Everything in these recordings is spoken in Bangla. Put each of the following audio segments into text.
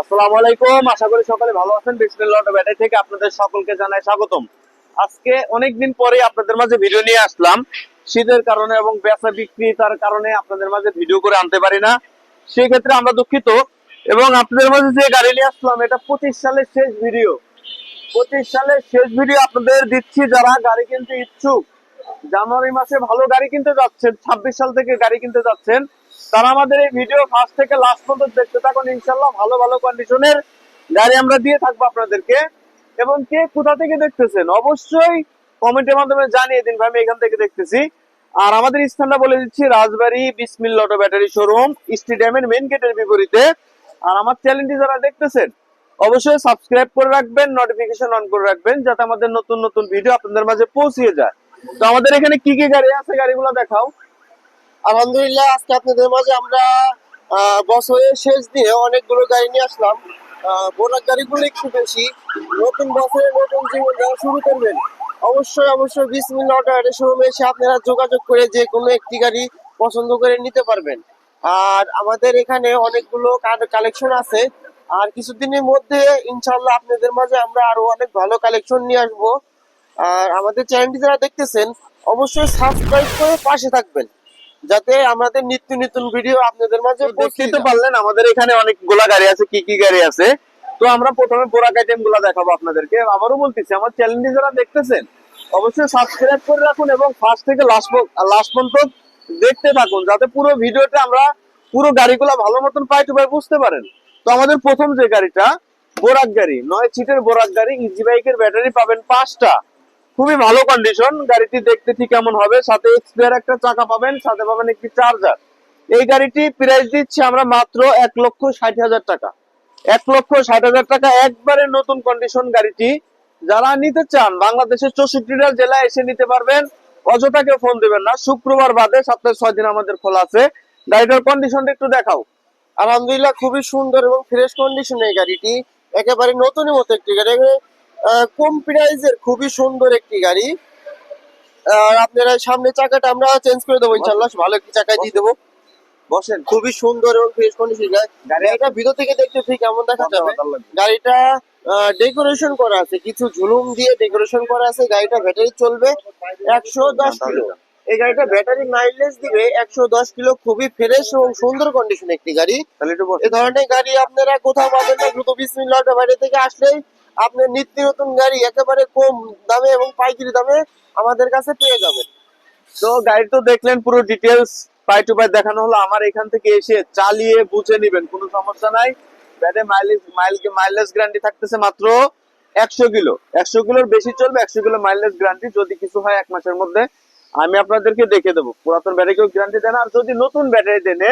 আসসালামু আলাইকুম, আশা করি ভালো আছেন। থেকে আপনাদের সকলকে জানাই স্বাগতম। আজকে অনেকদিন পরে আপনাদের মাঝে ভিডিও নিয়ে আসলাম। শীতের কারণে এবং বেচা কারণে আপনাদের মাঝে ভিডিও করে আনতে পারি না। সেই ক্ষেত্রে আমরা দুঃখিত। এবং আপনাদের মাঝে যে গাড়ি নিয়ে আসলাম, এটা পঁচিশ সালের শেষ ভিডিও পঁচিশ সালের শেষ ভিডিও আপনাদের দিচ্ছি যারা গাড়ি কিনতে ইচ্ছুক। জানুয়ারি মাসে ভালো গাড়ি কিনতে যাচ্ছেন, ছাব্বিশ সাল থেকে গাড়ি কিনতে যাচ্ছেন। তারা আমাদের এই ভিডিও ফার্স্ট থেকে লাস্ট পর্যন্ত দেখতে থাকুন ইনশাল্লাহ ভালো ভালো কন্ডিশনের গাড়ি আমরা দিয়ে থাকব আপনাদেরকে। এবং কে কোথা থেকে দেখতেছেন, অবশ্যই কমেন্টের মাধ্যমে জানিয়ে দিন ভাই, আমি এখান থেকে দেখতেছি। আর আমাদের স্থানটা বলে দিচ্ছি, Rajbari Bismil auto battery showroom স্টেডিয়ামের মেন গেটের বিপরীতে। আর আমার চ্যানেলটি যারা দেখতেছেন, অবশ্যই সাবস্ক্রাইব করে রাখবেন নোটিফিকেশন অন করে রাখবেন, যাতে আমাদের নতুন নতুন ভিডিও আপনাদের মাঝে পৌঁছিয়ে যায়। তো আমাদের এখানে কি কি গাড়ি আছে, গাড়িগুলো দেখাও। আলহামদুলিল্লাহ, আজকে আপনাদের মাঝে আমরা বছরের শেষ দিয়ে অনেকগুলো গাড়ি নিয়ে আসলাম। বোনাক গাড়িগুলো একটু বেশি। নতুন বছরে নতুন জীবন যারা শুরু করবেন, অবশ্যই অবশ্যই বিশ মিনিট অটো শোরুমে এসে আপনারা যোগাযোগ করে যে কোনো একটি গাড়ি পছন্দ করে নিতে পারবেন। আর আমাদের এখানে অনেকগুলো কালেকশন আছে। আর কিছুদিনের মধ্যে ইনশাল্লাহ আপনাদের মাঝে আমরা আরও অনেক ভালো কালেকশন নিয়ে আসব। আর আমাদের চ্যানেলটি যারা দেখতেছেন, অবশ্যই সাবস্ক্রাইব করে পাশে থাকবেন। যাতে আমাদের নিত্য নতুন ভিডিও আপনাদের মাঝে তো যায়। পারলেন আমাদের এখানে অনেকগুলা গাড়ি আছে কি কি গাড়ি আছে? তো আমরা প্রথমে বোরাক আইটেমগুলা দেখাবো আপনাদেরকে। আবারও বলতেছি আমার চ্যানেলটি যারা দেখতেছেন অবশ্যই সাবস্ক্রাইব করে রাখুন এবং ফার্স্ট থেকে লাস্ট লাস্ট পর্যন্ত দেখতে থাকুন যাতে পুরো ভিডিওটা আমরা পুরো গাড়িগুলা ভালো মতন পাই টু পাই বুঝতে পারেন। তো আমাদের প্রথম যে গাড়িটা বোরাক গাড়ি নয় সিটের বোরাক গাড়ি ইজি বাইকের ব্যাটারি পাবেন পাঁচটা। খুবই ভালো কন্ডিশন গাড়িটি দেখতে ঠিক কেমন হবে, সাথে এক্সপিয়ার একটা চাকা পাবেন, সাথে পাবেন একটি চার্জার এই গাড়িটি প্রাইস দিচ্ছি আমরা মাত্র এক লক্ষ ষাট হাজার টাকা। এক লক্ষ ষাট হাজার টাকা, একবারে নতুন কন্ডিশন গাড়িটি। যারা নিতে চান, বাংলাদেশের চৌষট্টিটা জেলায় এসে নিতে পারবেন। অযথাকে ফোন দেবেন না, শুক্রবার বাদে সপ্তাহে ছয় দিন আমাদের খোলা আছে। গাড়িটার কন্ডিশনটা একটু দেখাও। আলহামদুলিল্লাহ, খুবই সুন্দর এবং ফ্রেশ কন্ডিশন এই গাড়িটি। একেবারে নতুনের মতো একটি গাড়ি। কম প্রাইজের খুবই সুন্দর একটি গাড়ি। আর আপনারা সামনে চাকাটা আমরা চেঞ্জ করে দেবো ইনশাল্লাহ ভালো একটি চাকায় দিয়ে দেবো। বসেন। খুবই সুন্দর এবং ফ্রেশ কন্ডিশন গাড়িটা ভিতর থেকে দেখতে ঠিক কেমন দেখা যাবে গাড়িটা ডেকোরেশন করা আছে। কিছু ঝুলুম দিয়ে ডেকোরেশন করা আছে। গাড়িটা ব্যাটারি চলবে একশো দশ কিলো। এই গাড়িটা ব্যাটারি মাইলেজ দিবে একশো দশ কিলো। খুবই ফ্রেশ এবং সুন্দর কন্ডিশন একটি গাড়ি। এই ধরনের গাড়ি আপনারা কোথাও পাবেন না। দ্রুত বিশ মিনিট বাইরে থেকে আসলেই আপনার নিত্য নতুন গাড়ি একেবারে কম দামে এবং পাইকারি দামে আমাদের কাছে পেয়ে যাবেন। তো গাড়ি তো দেখলেন, পুরো ডিটেলস পাই টু পাই দেখানো হলো। আমার এখান থেকে এসে চালিয়ে বুঝে নিবেন, কোনো সমস্যা নাই। ব্যাটে মাইলেজ মাইল মাইলেজ গ্যারান্টি থাকতেছে মাত্র একশো কিলো। একশো কিলোর বেশি চলবে, একশো কিলো মাইলেজ গ্যারান্টি যদি কিছু হয় এক মাসের মধ্যে। আমি আপনাদেরকে দেখে দেবো। পুরাতন ব্যাটারিকেও গ্যারান্টি দেন আর যদি নতুন ব্যাটারি দেন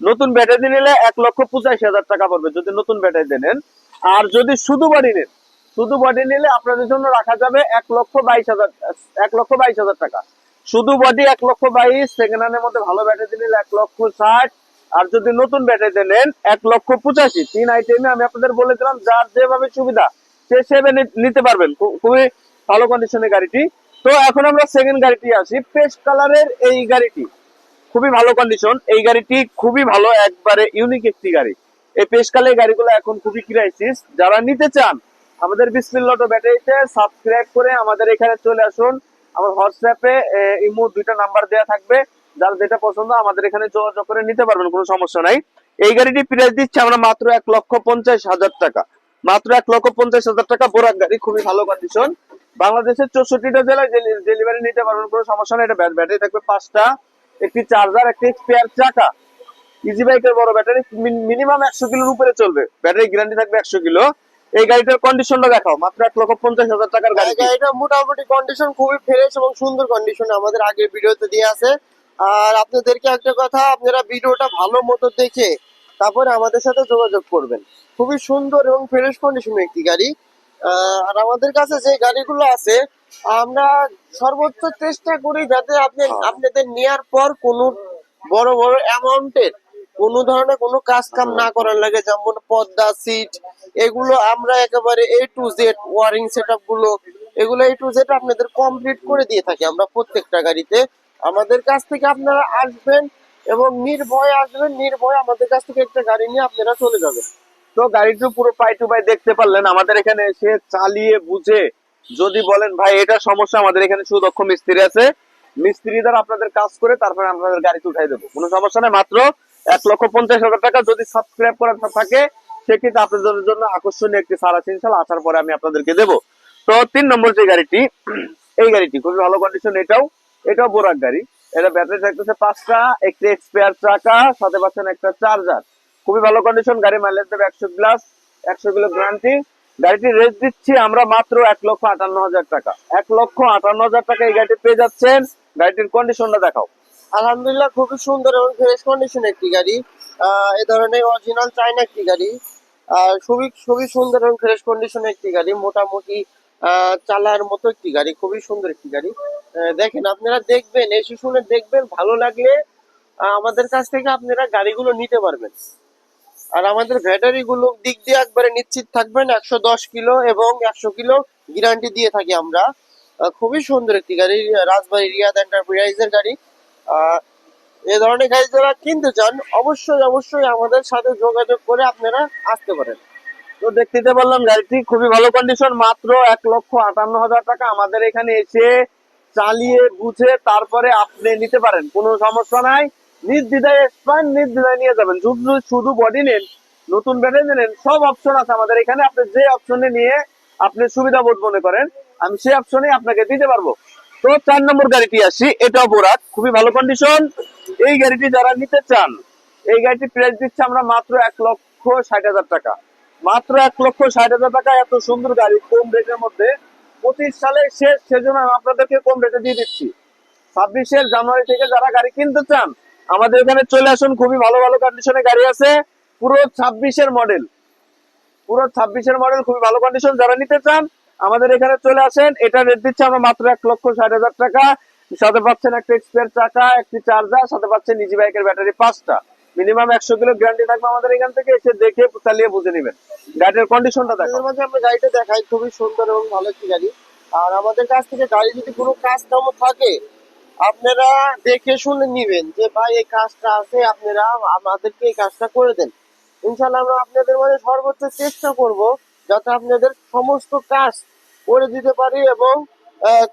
নতুন ব্যাটারি নিলে এক লক্ষ পঁচাশি হাজার টাকা পড়বে যদি নতুন ব্যাটারি দেন আর যদি শুধু বাড়ি নেন শুধু বডি নিলে আপনাদের জন্য রাখা যাবে এক লক্ষ বাইশ হাজার, এক লক্ষ বাইশ হাজার টাকা। শুধু বডি এক লক্ষ বাইশ সেকেন্ড হ্যান্ডের মধ্যে ভালো ব্যাটারি নিলে এক লক্ষ ষাট, আর যদি নতুন ব্যাটারি নেন, এক লক্ষ পঁচাশি। তিন আইটেমে আমি আপনাদের বলে দিলাম, যার যেভাবে সুবিধা, সে সেভাবে নিতে পারবেন। খুবই ভালো কন্ডিশনের গাড়িটি। তো এখন আমরা সেকেন্ড গাড়িটি আসি। পেস্ট কালারের এই গাড়িটি। খুবই ভালো কন্ডিশন এই গাড়িটি খুবই ভালো, একবারে ইউনিক একটি গাড়ি। এই পেস্ট কালারের গাড়িগুলো এখন খুবই ক্রাইসিস যারা নিতে চান আমাদের বিসমিল লটো ব্যাটারিতে সাবস্ক্রাইব করে আমাদের এখানে চলে আসুন। আমার হোয়াটসঅ্যাপে ইমো দুইটা নাম্বার দেওয়া থাকবে। যার যেটা পছন্দ আমাদের এখানে যোগাযোগ করে নিতে পারবেন, কোনো সমস্যা নাই। এই গাড়িটি প্রাইস দিচ্ছি আমরা মাত্র এক লক্ষ পঞ্চাশ হাজার টাকা। মাত্র এক লক্ষ পঞ্চাশ হাজার টাকা বোরাক গাড়ি, খুবই ভালো কন্ডিশন বাংলাদেশের চৌষট্টিটা জেলায় ডেলিভারি নিতে পারবেন, কোনো সমস্যা নেই। এটা ব্যাটারি থাকবে পাঁচটা। একটি চার্জার একটি স্পেয়ার চাকা। ইজি বাইকের বড় ব্যাটারি মিনিমাম একশো কিলোর উপরে চলবে। ব্যাটারি গ্যারান্টি থাকবে একশো কিলো। এই গাড়িটার কন্ডিশনটা দেখাও মাত্র এক লক্ষ পঞ্চাশ হাজার টাকার গাড়ি গাড়িটা। মোটামুটি কন্ডিশন খুবই ফ্রেশ এবং সুন্দর কন্ডিশন আমাদের আগের ভিডিওতে দিয়ে আছে। আর আপনাদেরকে একটা কথা আপনারা ভিডিওটা ভালো মতো দেখে তারপরে আমাদের সাথে যোগাযোগ করবেন। খুবই সুন্দর এবং ফ্রেশ কন্ডিশন একটি গাড়ি। আহ, আর আমাদের কাছে যে গাড়িগুলো আছে আমরা সর্বোচ্চ চেষ্টা করি যাতে আপনি আপনাদের নেয়ার পর কোনো বড় বড় অ্যামাউন্টের কোনো ধরনের কোনো কাজ কাম না করার লাগে, যেমন পর্দা সিট, এগুলো আমরা একেবারে এ টু জেড ওয়ারিং সেটগুলো, এগুলো এ টু জেড আপনাদের কমপ্লিট করে দিয়ে থাকি আমরা প্রত্যেকটা গাড়িতে। আমাদের কাছ থেকে আপনারা আসবেন এবং নির্ভয়ে আসবেন, নির্ভয়ে আমাদের কাছ থেকে একটা গাড়ি নিয়ে আপনারা চলে যাবেন। তো গাড়িটি পুরো পাই টু পাই দেখতে পারলেন, আমাদের এখানে এসে চালিয়ে বুঝে যদি বলেন, ভাই, এটা সমস্যা, আমাদের এখানে সুদক্ষ মিস্ত্রি আছে। মিস্ত্রি দ্বারা আপনাদের কাজ করে তারপরে আপনাদের গাড়িতে উঠাই দেবো, কোনো সমস্যা নেই। মাত্র এক লক্ষ পঞ্চাশ হাজার টাকা যদি সাবস্ক্রাইব করা থাকে সেক্ষেত্রে আপনাদের জন্য আকর্ষণীয় একটি সারা ইনশাল আসার পরে আমি আপনাদেরকে দেবো। তো তিন নম্বর যে গাড়িটি, এই গাড়িটি খুবই ভালো কন্ডিশন এটাও এটাও বোরাক গাড়ি। এটা ব্যাটারি থাকতেছে পাঁচটা, একটি এক্সপায়ার চাকা সাথে পাচ্ছেন একটা চার্জার খুবই ভালো কন্ডিশন গাড়ি মাইলেজ দেবে একশো গ্লাস একশো কিলো গ্যারান্টি গাড়িটি রেট দিচ্ছি আমরা মাত্র এক লক্ষ আটান্ন হাজার টাকা। এক লক্ষ আটান্ন হাজার টাকা এই গাড়িটি পেয়ে যাচ্ছেন। গাড়িটির কন্ডিশনটা দেখাও। আলহামদুলিল্লাহ, খুবই সুন্দর এবং ফ্রেশ কন্ডিশন একটি গাড়ি। এ ধরনের অরিজিনাল চাইনা একটি গাড়ি। আর খুবই খুবই সুন্দর এবং ফ্রেশ কন্ডিশন একটি গাড়ি, মোটামুটি চালার মতো একটি গাড়ি, খুবই সুন্দর একটি গাড়ি। দেখেন, আপনারা দেখবেন, এসে শুনে দেখবেন, ভালো লাগলে আমাদের কাছ থেকে আপনারা গাড়িগুলো নিতে পারবেন। আর আমাদের ব্যাটারি গুলো দিক দিয়ে একবারে নিশ্চিত থাকবেন, একশো দশ কিলো এবং একশো কিলো গ্যারান্টি দিয়ে থাকি আমরা। খুবই সুন্দর একটি গাড়ি, রাজবাড়ি রিয়াদ এন্টারপ্রাইজের গাড়ি। এ ধরনের গাড়ি যারা কিনতে চান, অবশ্যই অবশ্যই আমাদের সাথে যোগাযোগ করে আপনারা আসতে পারেন। তো দেখতে পারলাম গাড়িটি খুবই ভালো কন্ডিশন মাত্র এক লক্ষ আটান্ন হাজার টাকা। আমাদের এখানে এসে চালিয়ে, বুঝে, তারপরে আপনি নিতে পারেন। কোনো সমস্যা নাই। নির্দ্বিধায় এসপান নির্দ্বিধায় নিয়ে যাবেন। শুধু শুধু বডি নেন, নতুন ব্যাটারি নেন, সব অপশন আছে আমাদের এখানে। আপনি যে অপশনে নিয়ে আপনি সুবিধা বোধ মনে করেন, আমি সেই অপশনে আপনাকে দিতে পারব। তো চার নম্বর গাড়িটি আসি, এটা বোরাক খুবই ভালো কন্ডিশন এই গাড়িটি যারা নিতে চান, এই গাড়িটি প্রাইস দিচ্ছে আমরা মাত্র এক লক্ষ ষাট হাজার টাকা। মাত্র এক লক্ষ ষাট হাজার টাকা, এত সুন্দর গাড়ি, কম রেটের মধ্যে। পঁচিশ সালে শেষ, সেজন্য আমি আপনাদেরকে কম রেটে দিয়ে দিচ্ছি। ছাব্বিশের জানুয়ারি থেকে যারা গাড়ি কিনতে চান, আমাদের এখানে চলে আসুন, খুবই ভালো ভালো কন্ডিশনে গাড়ি আছে। পুরো ছাব্বিশের মডেল পুরো ছাব্বিশের মডেল খুবই ভালো কন্ডিশন যারা নিতে চান আমাদের এখানে চলে আসেন। এটা রেট দিচ্ছে আমরা মাত্র এক লক্ষ ষাট হাজার টাকা। সাথে পাচ্ছেন একটা এক্সপায়ার চাকা, একটি চার্জার সাথে পাচ্ছেন ইজি বাইকের ব্যাটারি পাঁচটা। মিনিমাম একশো কিলো গ্যারান্টি থাকবে আমাদের এখান থেকে, এসে দেখে চালিয়ে বুঝে নেবেন। গাড়ির কন্ডিশনটা দেখো মাঝে আমরা গাড়িটা দেখাই, খুবই সুন্দর এবং ভালো একটি গাড়ি। আর আমাদের কাছ থেকে গাড়ি যদি কোনো কাজ থাকে, আপনারা দেখে শুনে নিবেন যে, ভাই, এই কাজটা আছে, আপনারা আমাদেরকে এই কাজটা করে দেন। ইনশাল্লাহ আমরা আপনাদের মাঝে সর্বোচ্চ চেষ্টা করব যাতে আপনাদের সমস্ত কাজ করে দিতে পারি এবং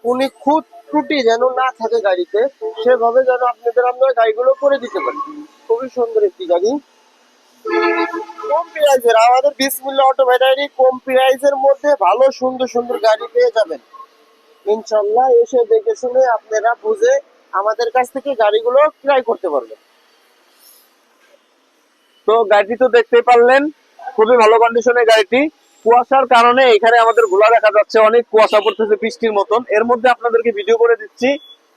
কোনো খুঁত ত্রুটি যেন না থাকে গাড়িতে, সেভাবে যেন আপনাদের আমরা গাড়িগুলো করে দিতে পারি। খুবই সুন্দর একটি গাড়ি। কম প্রাইজের আমাদের বিসমিল্লা অটো ব্যাটারি কম প্রাইজের মধ্যে ভালো সুন্দর সুন্দর গাড়ি পেয়ে যাবেন। ইনশাল্লাহ এসে দেখে শুনে আপনারা বুঝে আমাদের কাছ থেকে গাড়িগুলো ক্রয় করতে পারবেন। তো গাড়িটি তো দেখতেই পারলেন, খুবই ভালো কন্ডিশনের গাড়িটি। কুয়াশার কারণে এখানে আমাদের ঘোলা দেখা যাচ্ছে, অনেক কুয়াশা পড়তেছে বৃষ্টির মতন। এর মধ্যে আপনাদেরকে ভিডিও করে দিচ্ছি।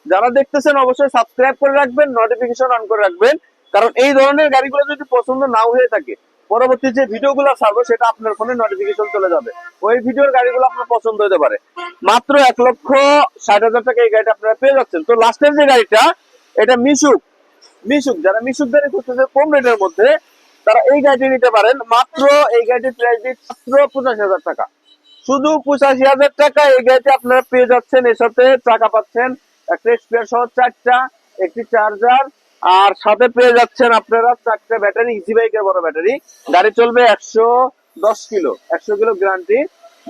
যারা দেখতেছেন, অবশ্যই সাবস্ক্রাইব করে রাখবেন নোটিফিকেশন অন করে রাখবেন। কারণ এই ধরনের গাড়িগুলো যদি পছন্দ নাও হয়ে থাকে, পরবর্তী যে ভিডিওগুলো ছাড়বো, সেটা আপনার ফোনে নোটিফিকেশন চলে যাবে। ওই ভিডিওর গাড়িগুলো আপনার পছন্দ হতে পারে। মাত্র এক লক্ষ ষাট হাজার টাকা এই গাড়িটা আপনারা পেয়ে যাচ্ছেন। তো লাস্টের যে গাড়িটা, এটা মিশুক। মিশুক, যারা মিশুক গাড়ি খুঁজতেছে কম রেটের মধ্যে তারা এই গাড়িটি নিতে পারেন, মাত্র এই গাড়িটির প্রাইস মাত্র পঁচাশি হাজার টাকা। শুধু পঁচাশি হাজার টাকা এই গাড়িটি আপনারা পেয়ে যাচ্ছেন, এর সাথে টাকা পাচ্ছেন, একটা স্পেয়ার সহ চারটা, একটি চার্জার আর সাথে পেয়ে যাচ্ছেন আপনারা চারটা ব্যাটারি ইজি বাইকের বড় ব্যাটারি গাড়ি চলবে একশো দশ কিলো, একশো কিলো গ্যারান্টি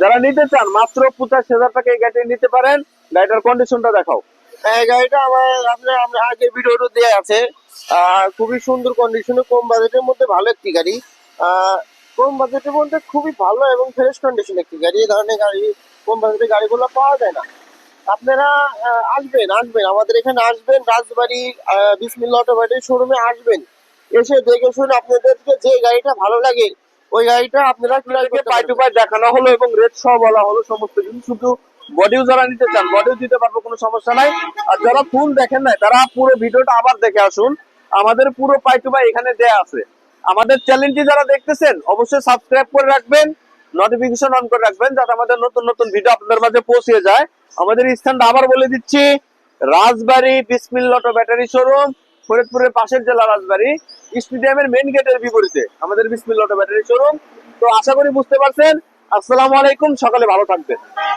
যারা নিতে চান, মাত্র পঁচাশি হাজার টাকা এই গাড়িটি নিতে পারেন। গাড়িটার কন্ডিশনটা দেখাও। গাড়িটা আমার আপনার আমরা আগের ভিডিওটা দেওয়া আছে। আর খুবই সুন্দর কন্ডিশনে কম বাজেটের মধ্যে ভালো একটি গাড়ি। কম বাজেটের মধ্যে খুবই ভালো এবং ফ্রেশ কন্ডিশন একটি গাড়ি। এই ধরনের গাড়ি কম বাজেটের গাড়িগুলো পাওয়া যায় না। আপনারা আসবেন আসবেন। আমাদের এখানে আসবেন রাজবাড়ি বিসমিল্লা অটো বাড়ির শোরুমে আসবেন। এসে দেখে শুনে আপনাদেরকে যে গাড়িটা ভালো লাগে ওই গাড়িটা আপনারা পাই টু পাই দেখানো হলো এবং রেট সহ বলা হলো সমস্ত কিছু শুধু বডিও যারা নিতে চান, বডিও দিতে পারব, কোনো সমস্যা নাই। আর যারা ফুল দেখেন নাই, তারা পুরো ভিডিওটা আবার দেখে আসুন। আমাদের পুরো পাই টু পাই এখানে দেয়া আছে। আমাদের চ্যানেলটি যারা দেখতেছেন, অবশ্যই সাবস্ক্রাইব করে রাখবেন নোটিফিকেশন অন করে রাখবেন, যাতে আমাদের নতুন নতুন ভিডিও আপনাদের মাঝে পৌঁছে যায়। আমাদের স্থানটা আবার বলে দিচ্ছি, Rajbari Bismil auto battery showroom, ফরিদপুরের পাশের জেলা রাজবাড়ি স্টেডিয়ামের মেইন গেটের বিপরীতে, আমাদের বিসমিল অটো ব্যাটারি শোরুম। তো আশা করি বুঝতে পারছেন। আসসালামু আলাইকুম, সকালে ভালো থাকবেন।